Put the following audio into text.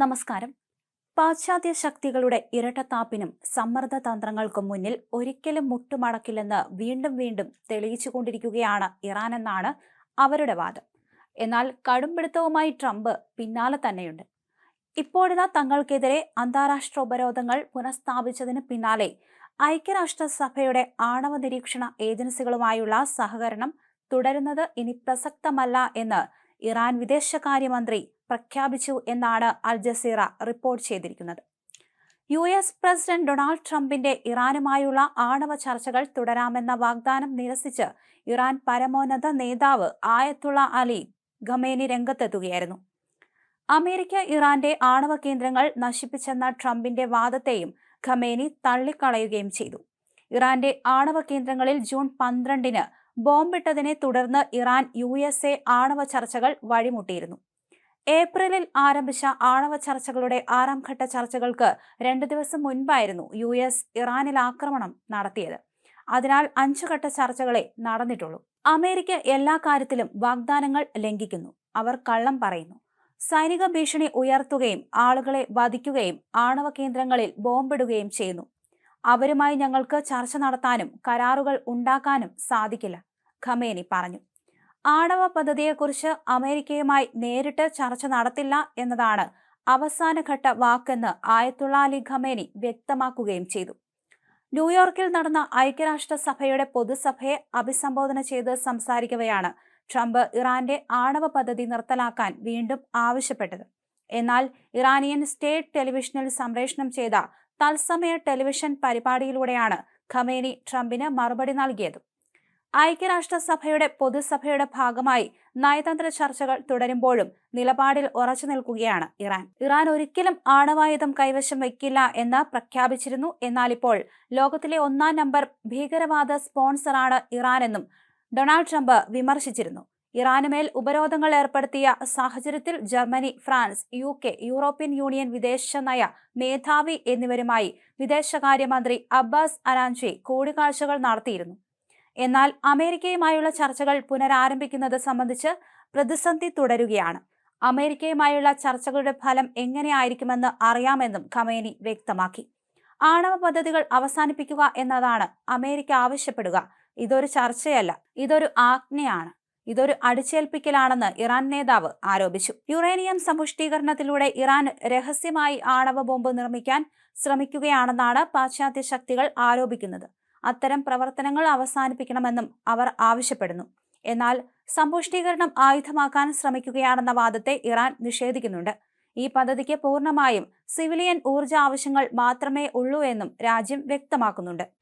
നമസ്കാരം. പാശ്ചാത്യ ശക്തികളുടെ ഇരട്ടത്താപ്പിനും സമ്മർദ്ദ തന്ത്രങ്ങൾക്കും മുന്നിൽ ഒരിക്കലും മുട്ടുമടക്കില്ലെന്ന് വീണ്ടും വീണ്ടും തെളിയിച്ചുകൊണ്ടിരിക്കുകയാണ് ഇറാൻ എന്നാണ് അവരുടെ വാദം. എന്നാൽ കടുംപിടുത്തവുമായി ട്രംപ് പിന്നാലെ തന്നെയുണ്ട്. ഇപ്പോഴിതാ തങ്ങൾക്കെതിരെ അന്താരാഷ്ട്ര ഉപരോധങ്ങൾ പുനഃസ്ഥാപിച്ചതിന് പിന്നാലെ ഐക്യരാഷ്ട്രസഭയുടെ ആണവ നിരീക്ഷണ ഏജൻസികളുമായുള്ള സഹകരണം തുടരുന്നത് ഇനി പ്രസക്തമല്ല എന്ന് ഇറാൻ വിദേശകാര്യമന്ത്രി പ്രഖ്യാപിച്ചു എന്നാണ് അൽ ജസീറ റിപ്പോർട്ട് ചെയ്തിരിക്കുന്നത്. യു എസ് പ്രസിഡന്റ് ഡൊണാൾഡ് ട്രംപിന്റെ ഇറാനുമായുള്ള ആണവ ചർച്ചകൾ തുടരാമെന്ന വാഗ്ദാനം നിരസിച്ച് ഇറാൻ പരമോന്നത നേതാവ് ആയത്തുള്ള അലി ഖമേനി രംഗത്തെത്തുകയായിരുന്നു. അമേരിക്ക ഇറാന്റെ ആണവ കേന്ദ്രങ്ങൾ നശിപ്പിച്ചെന്ന ട്രംപിന്റെ വാദത്തെയും ഖമേനി തള്ളിക്കളയുകയും ചെയ്തു. ഇറാന്റെ ആണവ കേന്ദ്രങ്ങളിൽ ജൂൺ പന്ത്രണ്ടിന് ബോംബിട്ടതിനെ തുടർന്ന് ഇറാൻ യു എസ് എ ആണവ ചർച്ചകൾ വഴിമുട്ടിയിരുന്നു. ഏപ്രിലിൽ ആരംഭിച്ച ആണവ ചർച്ചകളുടെ ആറാം ഘട്ട ചർച്ചകൾക്ക് രണ്ടു ദിവസം മുൻപായിരുന്നു യു എസ് ഇറാനിൽ ആക്രമണം നടത്തിയത്. അതിനാൽ അഞ്ചു ഘട്ട ചർച്ചകളെ നടന്നിട്ടുള്ളൂ. അമേരിക്ക എല്ലാ കാര്യത്തിലും വാഗ്ദാനങ്ങൾ ലംഘിക്കുന്നു. അവർ കള്ളം പറയുന്നു. സൈനിക ഭീഷണി ഉയർത്തുകയും ആളുകളെ വധിക്കുകയും ആണവ കേന്ദ്രങ്ങളിൽ ബോംബിടുകയും ചെയ്യുന്നു. അവരുമായി ഞങ്ങൾക്ക് ചർച്ച നടത്താനും കരാറുകൾ ഉണ്ടാക്കാനും സാധിക്കില്ല. ഖമേനി പറഞ്ഞു. ആണവ പദ്ധതിയെക്കുറിച്ച് അമേരിക്കയുമായി നേരിട്ട് ചർച്ച നടത്തില്ല എന്നതാണ് അവസാനഘട്ട വാക്കെന്ന് ആയത്തുള്ള അലി ഖമേനി വ്യക്തമാക്കുകയും ചെയ്തു. ന്യൂയോർക്കിൽ നടന്ന ഐക്യരാഷ്ട്രസഭയുടെ പൊതുസഭയെ അഭിസംബോധന ചെയ്ത് സംസാരിക്കവെയാണ് ട്രംപ് ഇറാന്റെ ആണവ പദ്ധതി നിർത്തലാക്കാൻ വീണ്ടും ആവശ്യപ്പെട്ടത്. എന്നാൽ ഇറാനിയൻ സ്റ്റേറ്റ് ടെലിവിഷനിൽ സംപ്രേഷണം ചെയ്ത തത്സമയ ടെലിവിഷൻ പരിപാടിയിലൂടെയാണ് ഖമേനി ട്രംപിന് മറുപടി നൽകിയത്. ഐക്യരാഷ്ട്രസഭയുടെ പൊതുസഭയുടെ ഭാഗമായി നയതന്ത്ര ചർച്ചകൾ തുടരുമ്പോഴും നിലപാടിൽ ഉറച്ചു നിൽക്കുകയാണ് ഇറാൻ. ഇറാൻ ഒരിക്കലും ആണവായുധം കൈവശം വയ്ക്കില്ല എന്ന് പ്രഖ്യാപിച്ചിരുന്നു. എന്നാൽ ഇപ്പോൾ ലോകത്തിലെ ഒന്നാം നമ്പർ ഭീകരവാദ സ്പോൺസറാണ് ഇറാനെന്നും ഡൊണാൾഡ് ട്രംപ് വിമർശിച്ചിരുന്നു. ഇറാനുമേൽ ഉപരോധങ്ങൾ ഏർപ്പെടുത്തിയ സാഹചര്യത്തിൽ Germany France U K European Union വിദേശ നയ മേധാവി എന്നിവരുമായി വിദേശകാര്യമന്ത്രി അബ്ബാസ് അരാൻചി കൂടിക്കാഴ്ചകൾ നടത്തിയിരുന്നു. എന്നാൽ അമേരിക്കയുമായുള്ള ചർച്ചകൾ പുനരാരംഭിക്കുന്നത് സംബന്ധിച്ച് പ്രതിസന്ധി തുടരുകയാണ്. അമേരിക്കയുമായുള്ള ചർച്ചകളുടെ ഫലം എങ്ങനെയായിരിക്കുമെന്ന് അറിയാമെന്നും ഖമേനി വ്യക്തമാക്കി. ആണവ പദ്ധതികൾ അവസാനിപ്പിക്കുക എന്നതാണ് അമേരിക്ക ആവശ്യപ്പെടുക. ഇതൊരു ചർച്ചയല്ല ഇതൊരു ആജ്ഞയാണ്. ഇതൊരു അടിച്ചേൽപ്പിക്കലാണെന്ന് ഇറാൻ നേതാവ് ആരോപിച്ചു. യുറേനിയം സമ്പുഷ്ടീകരണത്തിലൂടെ ഇറാൻ രഹസ്യമായി ആണവ ബോംബ് നിർമ്മിക്കാൻ ശ്രമിക്കുകയാണെന്നാണ് പാശ്ചാത്യ ശക്തികൾ ആരോപിക്കുന്നത്. അത്തരം പ്രവർത്തനങ്ങൾ അവസാനിപ്പിക്കണമെന്നും അവർ ആവശ്യപ്പെടുന്നു. എന്നാൽ സമ്പുഷ്ടീകരണം ആയുധമാക്കാൻ ശ്രമിക്കുകയാണെന്ന വാദത്തെ ഇറാൻ നിഷേധിക്കുന്നുണ്ട്. ഈ പദ്ധതിക്ക് പൂർണമായും സിവിലിയൻ ഊർജ ആവശ്യങ്ങൾ മാത്രമേ ഉള്ളൂ എന്നും രാജ്യം വ്യക്തമാക്കുന്നുണ്ട്.